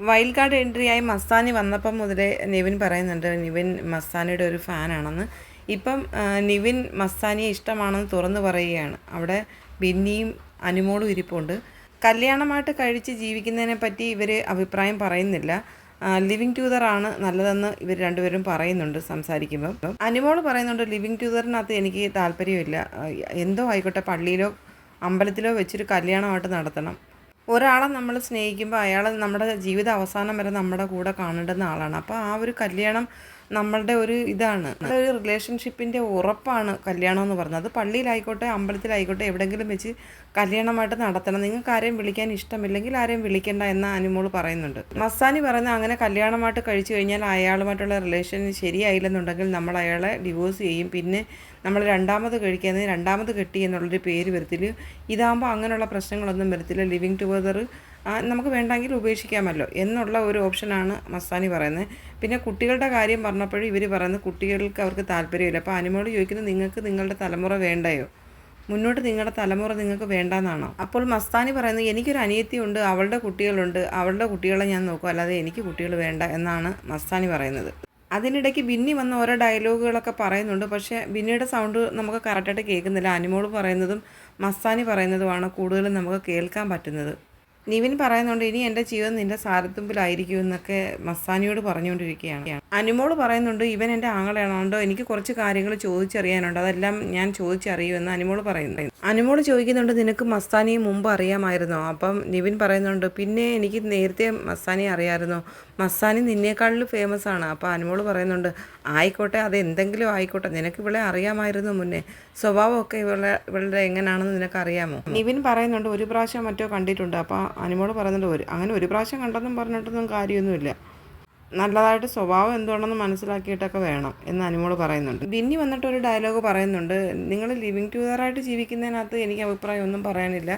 Wild card എൻട്രിയായി Mastani വന്നപ്പം മുതലേ നിവിൻ പറയുന്നുണ്ട് നിവിൻ മസ്താനിയുടെ ഒരു ഫാനാണെന്ന്. ഇപ്പം നിവിൻ മസ്താനിയെ ഇഷ്ടമാണെന്ന് തുറന്നു പറയുകയാണ്. അവിടെ ബിന്നിയും അനുമോളും ഇരിപ്പുണ്ട്. കല്യാണമായിട്ട് കഴിച്ച് ജീവിക്കുന്നതിനെ പറ്റി ഇവർ അഭിപ്രായം പറയുന്നില്ല. ലിവിങ് ട്യൂതറാണ് നല്ലതെന്ന് ഇവർ രണ്ടുപേരും പറയുന്നുണ്ട് സംസാരിക്കുമ്പോൾ അനുമോൾ പറയുന്നുണ്ട് ലിവിങ് ട്യൂതറിനകത്ത് എനിക്ക് താല്പര്യമില്ല. എന്തോ ആയിക്കോട്ടെ പള്ളിയിലോ അമ്പലത്തിലോ വെച്ചൊരു കല്യാണമായിട്ട് നടത്തണം. ഒരാളെ നമ്മൾ സ്നേഹിക്കുമ്പോൾ അയാൾ നമ്മുടെ ജീവിത അവസാനം വരെ നമ്മുടെ കൂടെ കാണേണ്ടുന്ന ആളാണ്. അപ്പോൾ ആ ഒരു കല്യാണം നമ്മളുടെ ഒരു ഇതാണ്. ഒരു റിലേഷൻഷിപ്പിന്റെ ഉറപ്പാണ് കല്യാണം എന്ന് പറഞ്ഞത്. അത് പള്ളിയിലായിക്കോട്ടെ അമ്പലത്തിലായിക്കോട്ടെ എവിടെയെങ്കിലും വെച്ച് കല്യാണമായിട്ട് നടത്തണം. നിങ്ങൾക്ക് ആരെയും വിളിക്കാൻ ഇഷ്ടമില്ലെങ്കിൽ ആരെയും വിളിക്കേണ്ട എന്ന അനുമോൾ പറയുന്നുണ്ട്. മസ്താനി പറയുന്നത് അങ്ങനെ കല്യാണമായിട്ട് കഴിച്ചു കഴിഞ്ഞാൽ അയാളുമായിട്ടുള്ള റിലേഷൻ ശരിയായില്ലെന്നുണ്ടെങ്കിൽ നമ്മൾ അയാളെ ഡിവോഴ്സ് ചെയ്യും. പിന്നെ നമ്മൾ രണ്ടാമത് കഴിക്കുന്നത് രണ്ടാമത് കെട്ടി എന്നുള്ളൊരു പേര് വരത്തില്ല. ഇതാകുമ്പോൾ അങ്ങനെയുള്ള പ്രശ്നങ്ങളൊന്നും വരത്തില്ല. ലിവിങ് ടുഗദർ നമുക്ക് വേണ്ടെങ്കിൽ ഉപേക്ഷിക്കാമല്ലോ എന്നുള്ള ഒരു ഓപ്ഷനാണ് മസ്താനി പറയുന്നത്. പിന്നെ കുട്ടികളുടെ കാര്യം പറഞ്ഞപ്പോഴും ഇവർ പറയുന്നത് കുട്ടികൾക്ക് അവർക്ക് താല്പര്യമില്ല. അപ്പോൾ അനുമോട് ചോദിക്കുന്നത് നിങ്ങൾക്ക് നിങ്ങളുടെ തലമുറ വേണ്ടയോ? മുന്നോട്ട് നിങ്ങളുടെ തലമുറ നിങ്ങൾക്ക് വേണ്ടെന്നാണോ? അപ്പോൾ മസ്താനി പറയുന്നത് എനിക്കൊരു അനിയത്തിയുണ്ട് അവളുടെ കുട്ടികളുണ്ട് അവളുടെ കുട്ടികളെ ഞാൻ നോക്കും അല്ലാതെ എനിക്ക് കുട്ടികൾ വേണ്ട എന്നാണ് മസ്താനി പറയുന്നത്. അതിനിടയ്ക്ക് ബിന്നി വന്ന ഓരോ ഡയലോഗുകളൊക്കെ പറയുന്നുണ്ട് പക്ഷേ ബിന്നിയുടെ സൗണ്ട് നമുക്ക് കറക്റ്റായിട്ട് കേൾക്കുന്നില്ല. അനിമോൾ പറയുന്നതും മസ്താനി പറയുന്നതുമാണ് കൂടുതലും നമുക്ക് കേൾക്കാൻ പറ്റുന്നത്. നിവിൻ പറയുന്നുണ്ട് ഇനി എന്റെ ജീവിതം നിന്റെ സാരത്തുമ്പിലായിരിക്കും എന്നൊക്കെ മസ്താനിയോട് പറഞ്ഞുകൊണ്ടിരിക്കുകയാണ്. അനുമോൾ പറയുന്നുണ്ട് ഇവൻ എന്റെ ആങ്ങളെയാണോ? എനിക്ക് കുറച്ച് കാര്യങ്ങൾ ചോദിച്ചറിയാനുണ്ട്. അതെല്ലാം ഞാൻ ചോദിച്ചറിയുമെന്ന് അനുമോൾ പറയുന്നു. അനുമോൾ ചോദിക്കുന്നുണ്ട് നിനക്ക് മസ്താനിയെ മുമ്പ് അറിയാമായിരുന്നോ? അപ്പം നിവിൻ പറയുന്നുണ്ട് പിന്നെ എനിക്ക് നേരത്തെ മസ്താനിയെ അറിയാമായിരുന്നോ. മസ്താനി നിന്നേക്കാളിൽ ഫേമസ് ആണ്. അപ്പോൾ അനുമോൾ പറയുന്നുണ്ട് ആയിക്കോട്ടെ അത് എന്തെങ്കിലും ആയിക്കോട്ടെ. നിനക്ക് ഇവിടെ അറിയാമായിരുന്നു മുന്നേ. സ്വഭാവമൊക്കെ ഇവളെ ഇവളുടെ എങ്ങനെയാണെന്ന് നിനക്ക് അറിയാമോ നിവിൻ പറയുന്നുണ്ട് ഒരു പ്രാവശ്യം മറ്റോ കണ്ടിട്ടുണ്ട്. അപ്പോൾ അനുമോൾ പറയുന്നുണ്ട് ഒരു അങ്ങനെ ഒരു പ്രാവശ്യം കണ്ടെന്നും പറഞ്ഞിട്ടൊന്നും കാര്യമൊന്നുമില്ല. നല്ലതായിട്ട് സ്വഭാവം എന്തുകൊണ്ടെന്ന് മനസ്സിലാക്കിയിട്ടൊക്കെ വേണം എന്ന് അനുമോൾ പറയുന്നുണ്ട്. ബിന്നി വന്നിട്ട് ഒരു ഡയലോഗ് പറയുന്നുണ്ട് നിങ്ങൾ ലിവിങ് ടുഗദറായിട്ട് ജീവിക്കുന്നതിനകത്ത് എനിക്ക് അഭിപ്രായം ഒന്നും പറയാനില്ല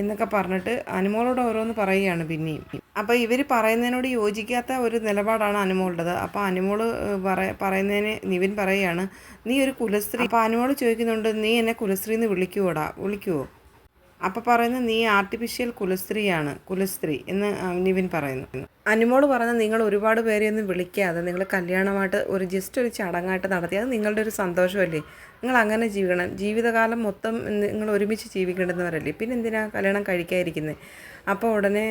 എന്നൊക്കെ പറഞ്ഞിട്ട് അനിമോളോട് ഓരോന്ന് പറയുകയാണ് ബിന്നി. അപ്പോൾ ഇവർ പറയുന്നതിനോട് യോജിക്കാത്ത ഒരു നിലപാടാണ് അനുമോളുടേത്. അപ്പോൾ അനുമോൾ പറയുന്നതിന് നിവിൻ പറയുകയാണ് നീ ഒരു കുലസ്ത്രീ അപ്പോൾ അനുമോൾ ചോദിക്കുന്നുണ്ട് നീ എന്നെ കുലസ്ത്രീ എന്ന് വിളിക്കുവോടാ? വിളിക്കുവോ? അപ്പോൾ പറയുന്നത് നീ ആർട്ടിഫിഷ്യൽ കുലസ്ത്രീയാണ് കുലസ്ത്രീ എന്ന് നിവിൻ പറയുന്നു. അനുമോൾ പറയുന്നത് നിങ്ങൾ ഒരുപാട് പേരെയൊന്നും വിളിക്കാതെ നിങ്ങൾ കല്യാണമായിട്ട് ഒരു ജസ്റ്റ് ഒരു ചടങ്ങായിട്ട് നടത്തി അത് നിങ്ങളുടെ ഒരു സന്തോഷമല്ലേ? നിങ്ങൾ അങ്ങനെ ജീവിക്കണം. ജീവിതകാലം മൊത്തം നിങ്ങൾ ഒരുമിച്ച് ജീവിക്കേണ്ടുന്നവരല്ലേ? പിന്നെ എന്തിനാ കല്യാണം കഴിക്കാതിരിക്കുന്നത് അപ്പോൾ ഉടനെ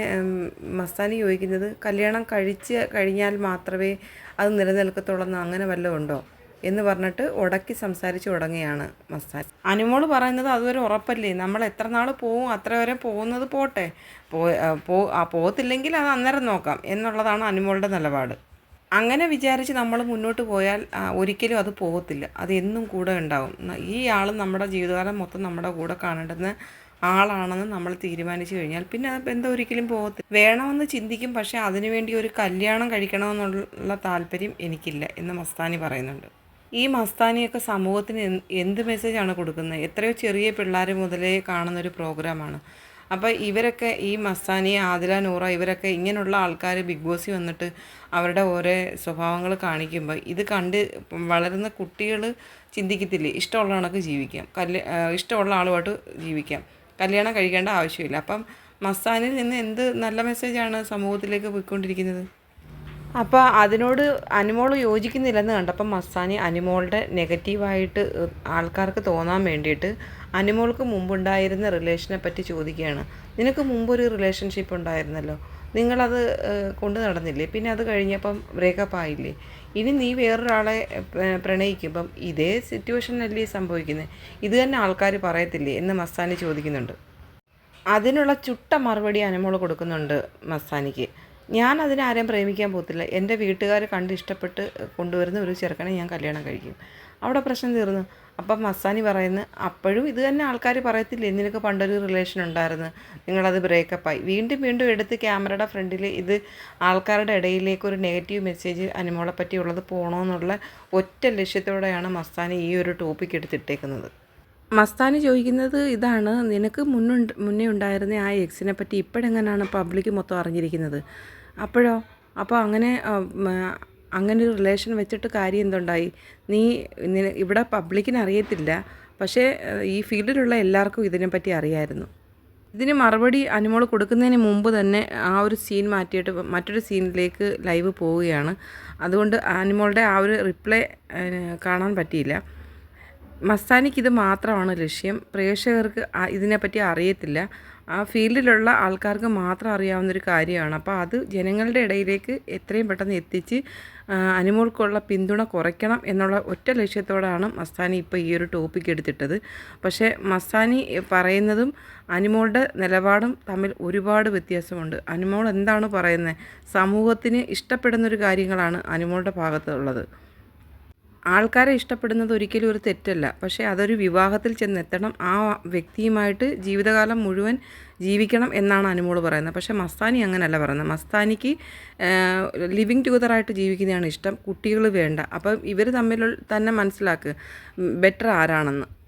മസ്താനി ചോദിക്കുന്നത് കല്യാണം കഴിച്ച് കഴിഞ്ഞാൽ മാത്രമേ അത് നിലനിൽക്കത്തുള്ളൂ അങ്ങനെ വല്ലതും ഉണ്ടോ? എന്ന് പറഞ്ഞിട്ട് ഉടക്കി സംസാരിച്ച് തുടങ്ങിയാണ് മസ്താൻ അനുമോൾ പറയുന്നത് അതൊരു ഉറപ്പല്ലേ? നമ്മൾ എത്ര നാൾ പോവും അത്ര വരെ പോകുന്നത് പോട്ടെ. പോ ആ, പോകത്തില്ലെങ്കിൽ അത് അന്നേരം നോക്കാം എന്നുള്ളതാണ് അനുമോളുടെ നിലപാട്. അങ്ങനെ വിചാരിച്ച് നമ്മൾ മുന്നോട്ട് പോയാൽ ഒരിക്കലും അത് പോകത്തില്ല. അത് എന്നും കൂടെ ഉണ്ടാവും. ഈ ആൾ നമ്മുടെ ജീവിതകാലം മൊത്തം നമ്മുടെ കൂടെ കാണേണ്ടുന്ന ആളാണെന്ന് നമ്മൾ തീരുമാനിച്ചു കഴിഞ്ഞാൽ പിന്നെ ആ ബന്ധം ഒരിക്കലും പോകത്തില്ല. വേണമെന്ന് ചിന്തിക്കും പക്ഷേ അതിനുവേണ്ടി ഒരു കല്യാണം കഴിക്കണമെന്നുള്ള താല്പര്യം എനിക്കില്ല എന്ന് മസ്താനി പറയുന്നുണ്ട്. ഈ മസ്താനിയൊക്കെ സമൂഹത്തിന് എന്ത് മെസ്സേജാണ് കൊടുക്കുന്നത്? എത്രയോ ചെറിയ പിള്ളേർ മുതലേ കാണുന്ന ഒരു പ്രോഗ്രാമാണ് അപ്പോൾ ഇവരൊക്കെ ഈ മസ്താനി ആദില നൂറ ഇവരൊക്കെ ഇങ്ങനെയുള്ള ആൾക്കാർ ബിഗ് ബോസിൽ വന്നിട്ട് അവരുടെ ഓരോ സ്വഭാവങ്ങൾ കാണിക്കുമ്പോൾ ഇത് കണ്ട് വളരുന്ന കുട്ടികൾ ചിന്തിക്കത്തില്ലേ? ഇഷ്ടമുള്ള കണക്ക് ജീവിക്കാം. കല്യ ഇഷ്ടമുള്ള ആളുമായിട്ട് ജീവിക്കാം. കല്യാണം കഴിക്കേണ്ട ആവശ്യമില്ല. അപ്പം മസ്താനിൽ നിന്ന് എന്ത് നല്ല മെസ്സേജാണ് സമൂഹത്തിലേക്ക് പോയിക്കൊണ്ടിരിക്കുന്നത്? അപ്പോൾ അതിനോട് അനുമോൾ യോജിക്കുന്നില്ലെന്ന് കണ്ടപ്പം മസ്താനി അനുമോളുടെ നെഗറ്റീവായിട്ട് ആൾക്കാർക്ക് തോന്നാൻ വേണ്ടിയിട്ട് അനുമോൾക്ക് മുമ്പുണ്ടായിരുന്ന റിലേഷനെ പറ്റി ചോദിക്കുകയാണ്. നിനക്ക് മുമ്പൊരു റിലേഷൻഷിപ്പ് ഉണ്ടായിരുന്നല്ലോ. നിങ്ങളത് കൊണ്ട് നടന്നില്ലേ? പിന്നെ അത് കഴിഞ്ഞപ്പം ബ്രേക്കപ്പ് ആയില്ലേ? ഇനി നീ വേറൊരാളെ പ്രണയിക്കുമ്പം ഇതേ സിറ്റുവേഷനല്ലേ സംഭവിക്കുന്നത് ഇത് തന്നെ ആൾക്കാർ പറയത്തില്ലേ എന്ന് മസ്താനി ചോദിക്കുന്നുണ്ട്. അതിനുള്ള ചുട്ട മറുപടി അനുമോൾ കൊടുക്കുന്നുണ്ട് മസ്താനിക്ക്. ഞാൻ അതിനെ ആരെയും പ്രേമിക്കാൻ പോകത്തില്ല. എന്റെ വീട്ടുകാർ കണ്ട് ഇഷ്ടപ്പെട്ട് കൊണ്ടുവരുന്ന ഒരു ചെറുക്കനെ ഞാൻ കല്യാണം കഴിക്കും. അവിടെ പ്രശ്നം തീർന്നു. അപ്പം മസ്താനി പറയുന്നു അപ്പോഴും ഇത് തന്നെ ആൾക്കാർ പറയത്തില്ലേ? നിനക്ക് പണ്ടൊരു റിലേഷൻ ഉണ്ടായിരുന്നു. നിങ്ങളത് ബ്രേക്കപ്പായി വീണ്ടും വീണ്ടും എടുത്ത് ക്യാമറയുടെ ഫ്രണ്ടിൽ ഇത് ആൾക്കാരുടെ ഇടയിലേക്ക് ഒരു നെഗറ്റീവ് മെസ്സേജ് അനുമോളെ പറ്റിയുള്ളത് പോകണമെന്നുള്ള ഒറ്റ ലക്ഷ്യത്തോടെയാണ് മസ്താനി ഈ ഒരു ടോപ്പിക് എടുത്തിട്ടേക്കുന്നത്. മസ്താനി ചോദിക്കുന്നത് ഇതാണ്. നിനക്ക് മുന്നുണ്ട് മുന്നേ ഉണ്ടായിരുന്ന ആ എക്സിനെ പറ്റി ഇപ്പോഴെങ്ങനെയാണ് പബ്ലിക് മൊത്തം അറിഞ്ഞിരിക്കുന്നത്? അപ്പോഴോ? അപ്പോൾ അങ്ങനെ അങ്ങനെ ഒരു റിലേഷൻ വെച്ചിട്ട് കാര്യം എന്തുണ്ടായി? നീ ഇവിടെ പബ്ലിക്കിന് അറിയത്തില്ല. പക്ഷേ ഈ ഫീൽഡിലുള്ള എല്ലാവർക്കും ഇതിനെപ്പറ്റി അറിയായിരുന്നു. ഇതിന് മറുപടി അനുമോൾ കൊടുക്കുന്നതിന് മുമ്പ് തന്നെ ആ ഒരു സീൻ മാറ്റിയിട്ട് മറ്റൊരു സീനിലേക്ക് ലൈവ് പോവുകയാണ്. അതുകൊണ്ട് അനുമോളുടെ ആ ഒരു റിപ്ലൈ കാണാൻ പറ്റിയില്ല. മസ്താനിക്ക് ഇത് മാത്രമാണ് ലക്ഷ്യം. പ്രേക്ഷകർക്ക് ഇതിനെപ്പറ്റി അറിയത്തില്ല. ആ ഫീൽഡിലുള്ള ആൾക്കാർക്ക് മാത്രം അറിയാവുന്നൊരു കാര്യമാണ്. അപ്പോൾ അത് ജനങ്ങളുടെ ഇടയിലേക്ക് എത്രയും പെട്ടെന്ന് എത്തിച്ച് അനുമോൾക്കുള്ള പിന്തുണ കുറയ്ക്കണം എന്നുള്ള ഒറ്റ ലക്ഷ്യത്തോടാണ് മസ്താനി ഇപ്പോൾ ഈ ഒരു ടോപ്പിക് എടുത്തിട്ടത്. പക്ഷേ മസ്താനി പറയുന്നതും അനുമോളുടെ നിലപാടും തമ്മിൽ ഒരുപാട് വ്യത്യാസമുണ്ട്. അനുമോൾ എന്താണ് പറയുന്നത്? സമൂഹത്തിന് ഇഷ്ടപ്പെടുന്നൊരു കാര്യങ്ങളാണ് അനുമോളുടെ ഭാഗത്തുള്ളത്. ആൾക്കാരെ ഇഷ്ടപ്പെടുന്നത് ഒരിക്കലും ഒരു തെറ്റല്ല. പക്ഷേ അതൊരു വിവാഹത്തിൽ ചെന്നെത്തണം. ആ വ്യക്തിയുമായിട്ട് ജീവിതകാലം മുഴുവൻ ജീവിക്കണം എന്നാണ് അനുമോൾ പറയുന്നത്. പക്ഷേ മസ്താനി അങ്ങനെയല്ല പറയുന്നത്. മസ്താനിക്ക് ലിവിങ് ടുഗദറായിട്ട് ജീവിക്കുന്നതാണ് ഇഷ്ടം. കുട്ടികൾ വേണ്ട. അപ്പം ഇവർ തമ്മിൽ തന്നെ മനസ്സിലാക്കുക ബെറ്റർ ആരാണെന്ന്.